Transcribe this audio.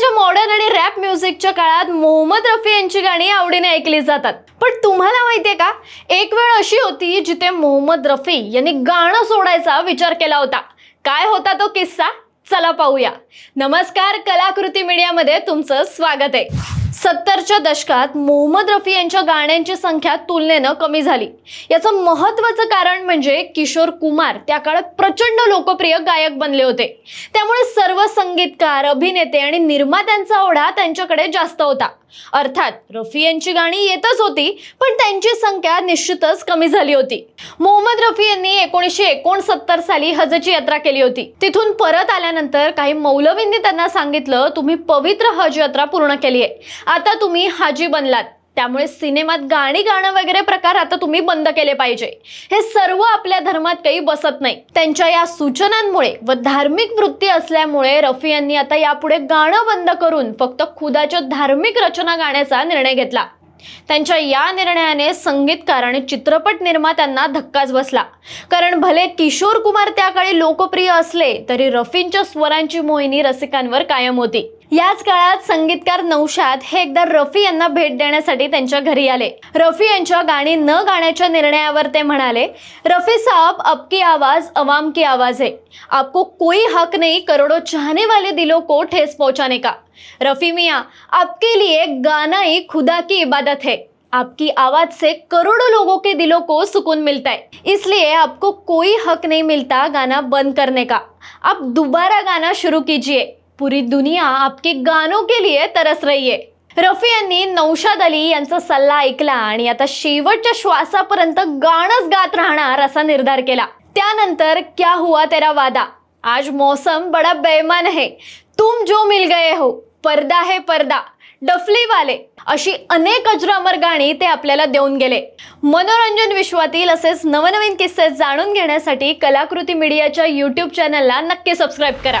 म्हणजे सध्याच्या मॉडर्न आणि रॅप म्युझिकच्या काळात मोहम्मद रफी यांची गाणी आवडीने ऐकली जातात. पण तुम्हाला माहितीये का? एक वेळ अशी होती जिथे मोहम्मद रफी यांनी गाणं सोडायचा विचार केला होता. काय होता तो किस्सा? चला पाहूया. नमस्कार कलाकृती मीडियामध्ये तुमचं स्वागत आहे. सत्तरच्या दशकात मोहम्मद रफी यांच्या गाण्यांची संख्या तुलनेनं कमी झाली. याचं महत्त्वाचं कारण म्हणजे किशोर कुमार त्या काळात प्रचंड लोकप्रिय गायक बनले होते. त्यामुळे सर्व संगीतकार अभिनेते आणि निर्मात्यांचा ओढा त्यांच्याकडे जास्त होता. अर्थात रफी यांची गाणी येतच होती पण त्यांची संख्या निश्चितच कमी झाली होती. मोहम्मद रफी यांनी एकोणीसशे एकोणसत्तर साली हजची यात्रा केली होती. तिथून परत आल्यानंतर काही मौलवींनी त्यांना सांगितलं तुम्ही पवित्र हज यात्रा पूर्ण केली आहे आता तुम्ही हाजी बनलात. त्यामुळे सिनेमात गाणी गाणं वगैरे प्रकार आता तुम्ही बंद केले पाहिजे. हे सर्व आपल्या धर्मात काही बसत नाही. त्यांच्या या सूचनांमुळे व धार्मिक वृत्ती असल्यामुळे रफी यांनी आता यापुढे गाणं बंद करून फक्त खुदाच्या धार्मिक रचना गाण्याचा निर्णय घेतला. त्यांच्या या निर्णयाने संगीतकार आणि चित्रपट निर्मात्यांना धक्काच बसला. कारण भले किशोर कुमार त्या काळी लोकप्रिय असले तरी रफींच्या स्वरांची मोहिनी रसिकांवर कायम होती. याच काळात संगीतकार नौशाद हे एकदा रफी यांना भेट देण्यासाठी त्यांच्या घरी आले. रफी यांच्या गाणी न गाण्याच्या निर्णयावर ते म्हणाले रफी साहब आपकी आवाज अवाम की आवाज. है आपको कोई हक नहीं करोड़ों चाहने वाले दिलों को ठेस पहुंचाने का. रफी मियाँ आपके लिए गाना ही खुदा की इबादत है. आपकी आवाज से करोड़ों लोगों के दिलों को सुकून मिलता है. इसलिए आपको कोई हक नहीं मिलता गाना बंद करने का. आप दोबारा गाना शुरू कीजिए. पूरी दुनिया आपके गानों के लिए तरस रही है. रफी यांनी नौशाद अली यांचा सल्ला ऐकला आणि आता शेवटच्या श्वासापर्यंत गाणंच गात राहणार असा निर्धार केला. त्यानंतर क्या हुआ तेरा वादा? आज मौसम बड़ा बेमान है. तुम जो मिल गए हो पर्दा है पर्दा डफली वाले. अशी अनेक अजरामर गाणी ते आपल्याला देऊन गेले. मनोरंजन विश्वातील असेच नवनवीन किस्से जाणून घेण्यासाठी कलाकृती मीडियाच्या यूट्यूब चॅनलला नक्की सबस्क्राईब करा.